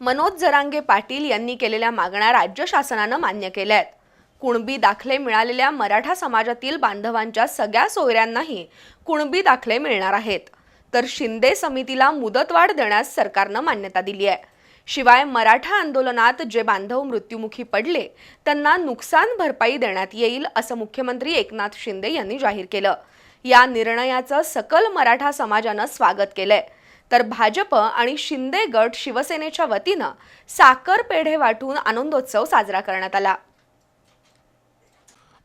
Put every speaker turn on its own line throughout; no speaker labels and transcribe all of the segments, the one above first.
मनोज जरांगे पाटील यांनी केलेल्या मागण्या राज्य शासनानं मान्य केल्या आहेत कुणबी दाखले मिळालेल्या मराठा समाजातील बांधवांच्या सगळ्या सोयऱ्यांनाही कुणबी दाखले मिळणार आहेत. तर शिंदे समितीला मुदतवाढ देण्यास सरकारनं मान्यता दिली आहे. शिवाय मराठा आंदोलनात जे बांधव मृत्युमुखी पडले त्यांना नुकसान भरपाई देण्यात येईल असं मुख्यमंत्री एकनाथ शिंदे यांनी जाहीर केलं. या निर्णयाचं सकल मराठा समाजानं स्वागत केलंय. तर भाजप आणि शिंदे गट शिवसेनेच्या वतीनं साखर पेढे वाटून आनंदोत्सव साजरा करण्यात आला.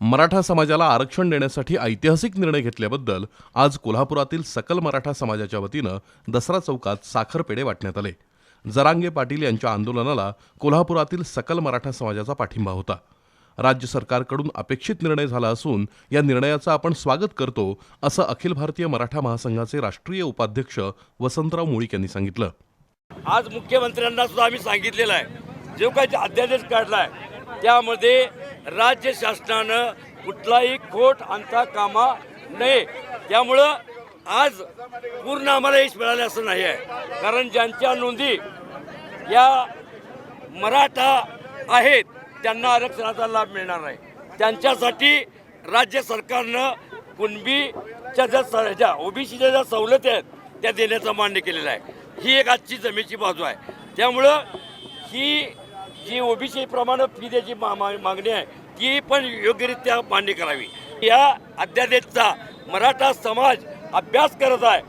मराठा समाजाला आरक्षण देण्यासाठी ऐतिहासिक निर्णय घेतल्याबद्दल आज कोल्हापुरातील सकल मराठा समाजाच्या वतीनं दसरा चौकात साखर पेढे वाटण्यात आले. जरांगे पाटील यांच्या आंदोलनाला कोल्हापुरातील सकल मराठा समाजाचा पाठिंबा होता. राज्य सरकारकडून अपेक्षित निर्णय झाला असून या निर्णयाचं आपण स्वागत करतो असं अखिल भारतीय मराठा महासंघाचे राष्ट्रीय उपाध्यक्ष वसंतराव मुळीक यांनी सांगितलं.
आज मुख्यमंत्र्यांना सुद्धा आम्ही सांगितलेलं आहे. जो काही अध्यादेश काढला आहे त्यामध्ये राज्य शासनानं कुठलाही खोट आणता कामा नये. त्यामुळं आज पूर्ण आम्हाला यश मिळाले असं नाही आहे. कारण ज्यांच्या नोंदी या मराठा आहेत त्यांना आरक्षणाचा लाभ मिळणार नाही. त्यांच्यासाठी राज्य सरकारनं कुणबीच्या ज्या स- ज्या ओबीसीच्या ज्या सवलती आहेत त्या देण्याचं मान्य केलेलं आहे. ही एक आजची जमेची बाजू आहे. त्यामुळं ही जी ओबीसी प्रमाणे फी द्यायची मा- मा- मागणी आहे ती पण योग्यरित्या मान्य करावी. या अध्यादेशचा मराठा समाज अभ्यास करत आहे.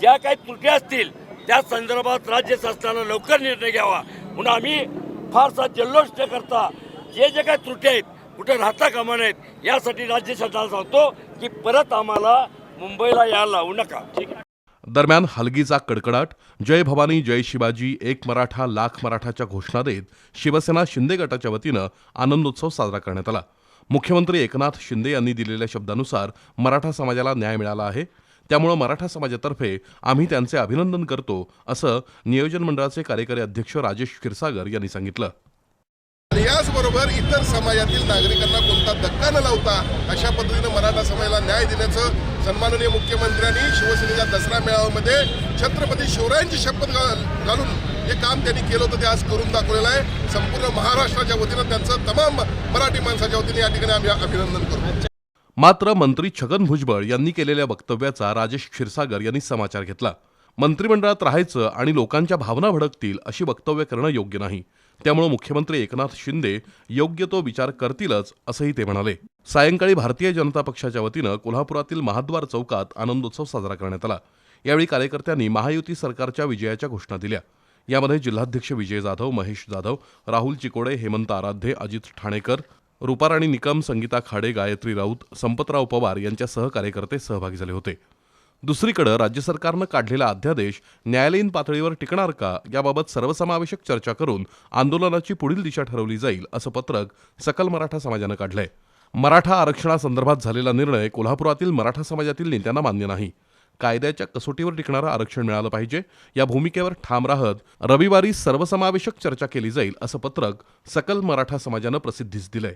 ज्या काही त्रुटी असतील त्या संदर्भात राज्य शासनानं लवकर निर्णय घ्यावा. म्हणून आम्ही फारसा जल्लोष न करता जे जे काही त्रुटी आहेत कुठे राहता कामा नाहीत यासाठी राज्य सरकारला सांगतो की परत आम्हाला मुंबईला यायला लावू नका. ठीक आहे?
दरम्यान हलगीचा कडकडाट जय भवानी जय शिवाजी एक मराठा लाख मराठाच्या घोषणा देत शिवसेना शिंदे गटाच्या वतीनं आनंदोत्सव साजरा करण्यात आला. मुख्यमंत्री एकनाथ शिंदे यांनी दिलेल्या शब्दानुसार मराठा समाजाला न्याय मिळाला आहे. त्यामुळं मराठा समाजातर्फे आम्ही त्यांचे अभिनंदन करतो असं नियोजन मंडळाचे कार्यकारी अध्यक्ष राजेश क्षीरसागर यांनी सांगितलं.
त्याचबरोबर इतर समाजातील नागरिकांना कोणता धक्का न लावता अशा पद्धतीनं मराठा समाजाला न्याय देण्याचं सन्माननीय मुख्यमंत्र्यांनी शिवसेनेच्या दसरा मेळाव्यामध्ये छत्रपती शिवरायांची शपथ घालून जे काम त्यांनी केलं होतं ते आज करून दाखवलेलं आहे. संपूर्ण महाराष्ट्राच्या वतीनं त्यांचं तमाम मराठी माणसाच्या वतीने या ठिकाणी आम्ही अभिनंदन करतो.
मात्र मंत्री छगन भुजबळ यांनी केलेल्या वक्तव्याचा राजेश क्षीरसागर यांनी समाचार घेतला. मंत्रिमंडळात राहायचं आणि लोकांच्या भावना भडकतील अशी वक्तव्य करणं योग्य नाही. त्यामुळे मुख्यमंत्री एकनाथ शिंदे योग्य तो विचार करतीलच असंही ते म्हणाले. सायंकाळी भारतीय जनता पक्षाच्या वतीनं कोल्हापुरातील महाद्वार चौकात आनंदोत्सव साजरा करण्यात आला. यावेळी कार्यकर्त्यांनी महायुती सरकारच्या विजयाच्या घोषणा दिल्या. यामध्ये जिल्हाध्यक्ष विजय जाधव महेश जाधव राहुल चिकोडे हेमंत आराध्ये अजित ठाणेकर रुपाराणी निकम संगीता खाडे गायत्री राऊत संपतराव पवार यांच्यासह कार्यकर्ते सहभागी झाले होते. दुसरीकडे राज्य सरकारनं काढलेला अध्यादेश न्यायालयीन पातळीवर टिकणार का याबाबत सर्वसमावेशक चर्चा करून आंदोलनाची पुढील दिशा ठरवली जाईल असं पत्रक सकल मराठा समाजानं काढलंय. मराठा आरक्षणासंदर्भात झालेला निर्णय कोल्हापुरातील मराठा समाजातील नेत्यांना मान्य नाही. कायद्याच्या कसोटीवर टिकणारं आरक्षण मिळालं पाहिजे या भूमिकेवर ठाम राहत रविवारी सर्वसमावेशक चर्चा केली जाईल असं पत्रक सकल मराठा समाजानं प्रसिद्धीस दिलंय.